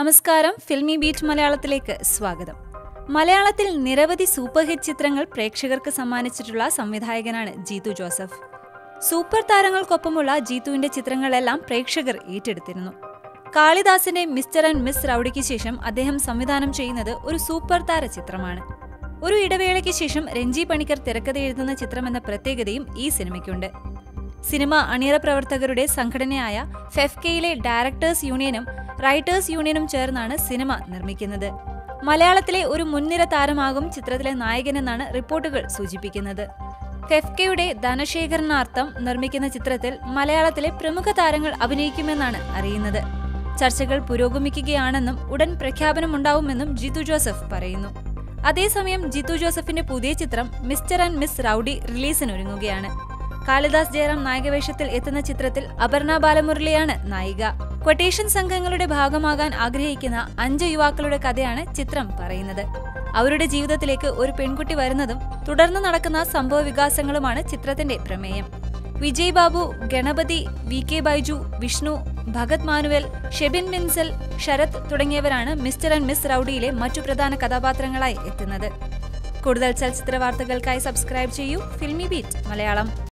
നമസ്കാരം filmy beat മലയാളത്തിലേക്ക് സ്വാഗതം. മലയാളത്തിൽ നിരവധി സൂപ്പർ ഹിറ്റ് ചിത്രങ്ങൾ പ്രേക്ഷകർക്ക് സമ്മാനിച്ചിട്ടുള്ള സംവിധായകനാണ് ജീതു ജോസഫ്. സൂപ്പർ താരങ്ങൾക്കൊപ്പമുള്ള ജീതുവിന്റെ ചിത്രങ്ങളെല്ലാം പ്രേക്ഷകർ ഏറ്റെടുത്തിരുന്നു. കാളിദാസിന്റെ മിസ്റ്റർ ആൻഡ് മിസ് റൌഡിക്ക് ശേഷം അദ്ദേഹം സംവിധാനം ചെയ്യുന്നത് ഒരു സൂപ്പർ താര ചിത്രമാണ്. ഒരു ഇടവേളയ്ക്ക് ശേഷം രഞ്ജി പണിക്കർ തിരക്കഥ എഴുതുന്ന ചിത്രമെന്ന പ്രത്യേകതയും ഈ സിനിമയ്ക്കുണ്ട്. സിനിമ അണിയറ പ്രവർത്തകരുടെ സംഘടനയായ ഫെഫ്കെയിലെ ഡയറക്ടേഴ്സ് യൂണിയനും റൈറ്റേഴ്സ് യൂണിയനും ചേർന്നാണ് സിനിമ നിർമ്മിക്കുന്നത്. മലയാളത്തിലെ ഒരു മുൻനിര താരമാകും ചിത്രത്തിലെ നായകനെന്നാണ് റിപ്പോർട്ടുകൾ സൂചിപ്പിക്കുന്നത്. കെഫ്കയുടെ ധനശേഖരണാർത്ഥം നിർമ്മിക്കുന്ന ചിത്രത്തിൽ മലയാളത്തിലെ പ്രമുഖ താരങ്ങൾ അഭിനയിക്കുമെന്നാണ് അറിയുന്നത്. ചർച്ചകൾ പുരോഗമിക്കുകയാണെന്നും ഉടൻ പ്രഖ്യാപനമുണ്ടാവുമെന്നും ജിതു ജോസഫ് പറയുന്നു. അതേസമയം ജിതു ജോസഫിന്റെ പുതിയ ചിത്രം മിസ്റ്റർ ആൻഡ് മിസ് റൌഡി റിലീസിനൊരുങ്ങുകയാണ്. കാളിദാസ് ജയറാം നായകവേഷത്തിൽ എത്തുന്ന ചിത്രത്തിൽ അപർണ ബാലമുരളിയാണ് നായിക. ക്വട്ടേഷൻ സംഘങ്ങളുടെ ഭാഗമാകാൻ ആഗ്രഹിക്കുന്ന അഞ്ച് യുവാക്കളുടെ കഥയാണ് ചിത്രം പറയുന്നത്. അവരുടെ ജീവിതത്തിലേക്ക് ഒരു പെൺകുട്ടി വരുന്നതും തുടർന്ന് നടക്കുന്ന സംഭവ വികാസങ്ങളുമാണ് ചിത്രത്തിന്റെ പ്രമേയം. വിജയ് ബാബു ഗണപതി വി കെ ബൈജു വിഷ്ണു ഭഗത് മാനുവൽ ഷെബിൻ മിൻസൽ ശരത് തുടങ്ങിയവരാണ് മിസ്റ്റർ ആൻഡ് മിസ് റൌഡിയിലെ മറ്റു പ്രധാന കഥാപാത്രങ്ങളായി എത്തുന്നത്. കൂടുതൽ ചലച്ചിത്ര വാർത്തകൾക്കായി സബ്സ്ക്രൈബ് ചെയ്യൂ ഫിൽമി ബീറ്റ് മലയാളം.